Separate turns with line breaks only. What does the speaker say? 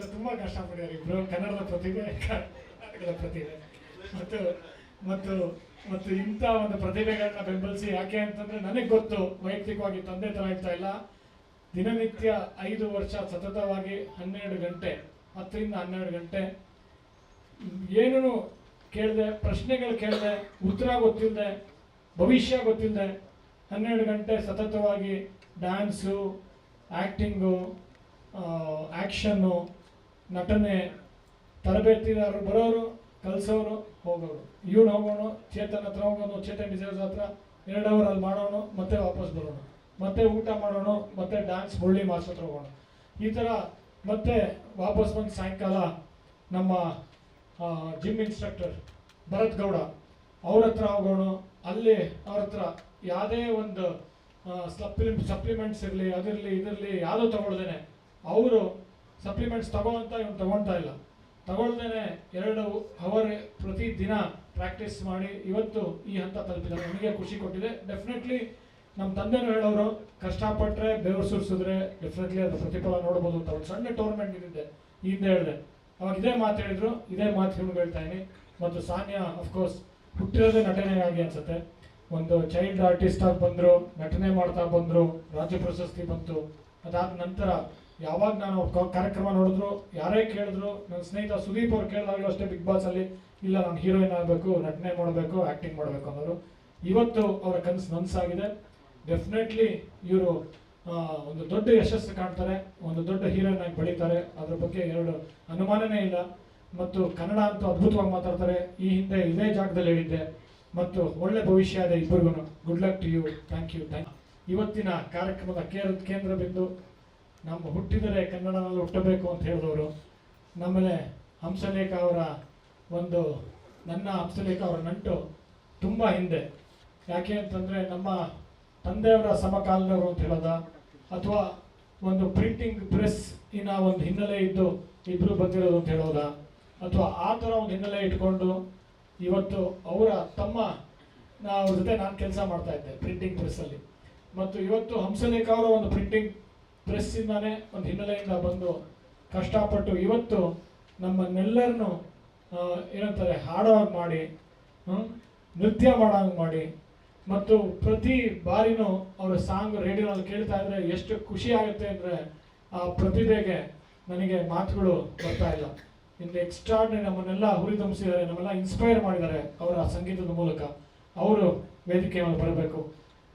ಇಲ್ಲ ತುಂಬ ಕಷ್ಟಪಟ್ಟಿದ್ದಾರೆ ಇಬ್ಬರು ಕನ್ನಡದ ಪ್ರತಿಭೆ ಕರ್ನಾಟಕದ ಪ್ರತಿಭೆ. ಮತ್ತು ಮತ್ತು ಮತ್ತು ಇಂಥ ಒಂದು ಪ್ರತಿಭೆಗಳನ್ನ ಬೆಂಬಲಿಸಿ ಯಾಕೆ ಅಂತಂದ್ರೆ ನನಗೆ ಗೊತ್ತು, ವೈಯಕ್ತಿಕವಾಗಿ ತಂದೆ ತರ ಇರ್ತಾ ಇಲ್ಲ. ದಿನನಿತ್ಯ ಐದು ವರ್ಷ ಸತತವಾಗಿ ಹನ್ನೆರಡು ಗಂಟೆ, ಹತ್ತರಿಂದ ಹನ್ನೆರಡು ಗಂಟೆ. ಏನೂ ಕೇಳಿದೆ, ಪ್ರಶ್ನೆಗಳು ಕೇಳಿದೆ, ಉತ್ತರ ಗೊತ್ತಿಲ್ಲದೆ ಭವಿಷ್ಯ ಗೊತ್ತಿಲ್ಲದೆ ಹನ್ನೆರಡು ಗಂಟೆ ಸತತವಾಗಿ ಡ್ಯಾನ್ಸು ಆ್ಯಕ್ಟಿಂಗು ಆ್ಯಕ್ಷನ್ನು ನಟನೆ ತರಬೇತಿದಾರರು ಬರೋರು, ಕಲಿಸೋರು, ಹೋಗೋರು. ಇವನು ಹೋಗೋಣ ಚೇತನ್ ಹತ್ರ ಹೋಗೋನು, ಚೇತನ್ ಡಿಸೈರ್ಸ್ ಹತ್ರ ಎರಡು ಅವರ್ ಅಲ್ಲಿ ಮಾಡೋನು, ಮತ್ತೆ ವಾಪಸ್ ಬರೋಣ ಮತ್ತೆ ಊಟ ಮಾಡೋಣ ಮತ್ತೆ ಡ್ಯಾನ್ಸ್ ಮುಳ್ಳಿ ಮಾಸ್ಟರ್ ಹತ್ರ ಹೋಗೋಣ ಈ ಥರ ಮತ್ತೆ ವಾಪಸ್ ಬಂದು ಸಾಯಂಕಾಲ ನಮ್ಮ ಜಿಮ್ ಇನ್ಸ್ಟ್ರಕ್ಟರ್ ಭರತ್ ಗೌಡ ಅವ್ರ ಹತ್ರ ಹೋಗೋಣ ಅಲ್ಲಿ ಅವ್ರ ಹತ್ರ ಯಾವುದೇ ಒಂದು ಸಪ್ಲಿ ಸಪ್ಲಿಮೆಂಟ್ಸ್ ಇರಲಿ, ಅದಿರಲಿ, ಇದಿರಲಿ ಯಾವುದೋ ತಗೊಳ್ದೇನೆ. ಅವರು ಸಪ್ಲಿಮೆಂಟ್ಸ್ ತಗೋಂತ ಇವ್ನು ತಗೊಳ್ತಾ ಇಲ್ಲ. ತಗೊಳ್ದೇನೆ ಎರಡು ಅವರ್ ಪ್ರತಿ ದಿನ ಪ್ರಾಕ್ಟೀಸ್ ಮಾಡಿ ಇವತ್ತು ಈ ಹಂತ ತಲುಪಿದ್ದಾರೆ ನನಗೆ ಖುಷಿ ಕೊಟ್ಟಿದೆ. ಡೆಫಿನೆಟ್ಲಿ ನಮ್ಮ ತಂದೆನೂ ಹೇಳೋರು ಕಷ್ಟಪಟ್ಟರೆ ಬೆವರು ಸುರಿಸಿದ್ರೆ ಡೆಫಿನೆಟ್ಲಿ ಅದು ಪ್ರತಿಫಲ ನೋಡ್ಬೋದು ಅಂತ ಒಂದು ಸಣ್ಣ ಟೂರ್ನಮೆಂಟ್ ಇದ್ದಿದ್ದೆ. ಹಿಂದೆ ಹೇಳಿದೆ. ಅವಾಗ ಇದೇ ಮಾತು ಹೇಳಿದ್ರು. ಇದೇ ಮಾತು ನಿಮ್ಗೆ ಹೇಳ್ತಾ ಇದ್ದೀನಿ. ಮತ್ತು ಸಾನ್ಯಾ ಅಫ್ಕೋರ್ಸ್ ಹುಟ್ಟಿರೋದೇ ನಟನೆಯಾಗಿ ಅನ್ಸುತ್ತೆ. ಒಂದು ಚೈಲ್ಡ್ ಆರ್ಟಿಸ್ಟ್ ಆಗಿ ಬಂದರು, ನಟನೆ ಮಾಡ್ತಾ ಬಂದರು, ರಾಜ್ಯ ಪ್ರಶಸ್ತಿ ಬಂತು. ಅದಾದ ನಂತರ ಯಾವಾಗ ನಾನು ಕಾರ್ಯಕ್ರಮ ನೋಡಿದ್ರು, ಯಾರೇ ಕೇಳಿದ್ರು, ನನ್ನ ಸ್ನೇಹಿತ ಸುದೀಪ್ ಅವ್ರು ಕೇಳಿದಾಗಲೂ ಅಷ್ಟೇ ಬಿಗ್ ಬಾಸ್ ಅಲ್ಲಿ, ಇಲ್ಲ, ನಾನು ಹೀರೋಯಿನ್ ಆಗಬೇಕು, ನಟನೆ ಮಾಡಬೇಕು ಆಕ್ಟಿಂಗ್ ಮಾಡಬೇಕು ಅನ್ನೋರು. ಇವತ್ತು ಅವರ ಕನಸು ನನಸಾಗಿದೆ. ಡೆಫಿನೆಟ್ಲಿ ಇವರು ಒಂದು ದೊಡ್ಡ ಯಶಸ್ಸು ಕಾಣ್ತಾರೆ, ಒಂದು ದೊಡ್ಡ ಹೀರೋಯಿನ್ ಆಗಿ ಬೆಳೀತಾರೆ. ಅದ್ರ ಬಗ್ಗೆ ಎರಡು ಅನುಮಾನನೇ ಇಲ್ಲ. ಮತ್ತು ಕನ್ನಡ ಅಂತೂ ಅದ್ಭುತವಾಗಿ ಮಾತಾಡ್ತಾರೆ. ಈ ಹಿಂದೆ ಇದೇ ಜಾಗದಲ್ಲಿ ಹೇಳಿದ್ದೆ. ಮತ್ತು ಒಳ್ಳೆ ಭವಿಷ್ಯ ಇದೆ ಇಬ್ಬರಿಗೂ good luck to you thank you thank ಇವತ್ತಿನ ಕಾರ್ಯಕ್ರಮದ ಕೇಂದ್ರ ಬಿಂದು ನಮ್ಮ ಹುಟ್ಟಿದರೆ ಕನ್ನಡನಲ್ಲಿ ಹುಟ್ಟಬೇಕು ಅಂತ ಹೇಳಿದವರು ನಮ್ಮನೆ ಹಂಸಲೇಖ ಅವರ ಒಂದು ನನ್ನ ಹಂಸಲೇಖ ಅವರ ನಂಟು ತುಂಬ ಹಿಂದೆ. ಯಾಕೆ ಅಂತಂದರೆ ನಮ್ಮ ತಂದೆಯವರ ಸಮಕಾಲದವರು ಅಂತ ಹೇಳೋದ, ಅಥವಾ ಒಂದು ಪ್ರಿಂಟಿಂಗ್ ಪ್ರೆಸ್ ಇನ್ನ ಒಂದು ಹಿನ್ನೆಲೆ ಇದ್ದು ಇಬ್ಬರು ಬಂದಿರೋದು ಅಂತ ಹೇಳೋದ, ಅಥವಾ ಆ ಥರ ಒಂದು ಹಿನ್ನೆಲೆ ಇಟ್ಕೊಂಡು ಇವತ್ತು ಅವರ ತಮ್ಮ ಅವ್ರ ಜೊತೆ ನಾನು ಕೆಲಸ ಮಾಡ್ತಾ ಇದ್ದೆ ಪ್ರಿಂಟಿಂಗ್ ಪ್ರೆಸ್ಸಲ್ಲಿ ಮತ್ತು ಇವತ್ತು ಹಂಸಲೇಖ ಅವರ ಒಂದು ಪ್ರಿಂಟಿಂಗ್ ಪ್ರೆಸ್ಸಿಂದಾನೇ ಒಂದು ಹಿನ್ನೆಲೆಯಿಂದ ಬಂದು ಕಷ್ಟಪಟ್ಟು ಇವತ್ತು ನಮ್ಮನ್ನೆಲ್ಲರನ್ನು ಏನಂತಾರೆ ಹಾಡೋ ಹಾಗೆ ಮಾಡಿ ನೃತ್ಯ ಮಾಡೋ ಹಾಗೆ ಮಾಡಿ, ಮತ್ತು ಪ್ರತಿ ಬಾರಿನೂ ಅವರ ಸಾಂಗ್ ರೇಡಿಯೋನಲ್ಲಿ ಕೇಳ್ತಾ ಇದ್ರೆ ಎಷ್ಟು ಖುಷಿ ಆಗುತ್ತೆ ಅಂದರೆ ಆ ಪ್ರತಿಭೆಗೆ ನನಗೆ ಮಾತುಗಳು ಬರ್ತಾ ಇಲ್ಲ. ಇನ್ನು ಎಕ್ಸ್ಟ್ರಾಡ್ನರಿ ನಮ್ಮನ್ನೆಲ್ಲ ಹುರಿದುಂಬಿಸಿದ್ದಾರೆ ನಮ್ಮೆಲ್ಲ ಇನ್ಸ್ಪೈರ್ ಮಾಡಿದ್ದಾರೆ ಅವರ ಸಂಗೀತದ ಮೂಲಕ. ಅವರು ವೇದಿಕೆ ಮೇಲೆ ಬರಬೇಕು.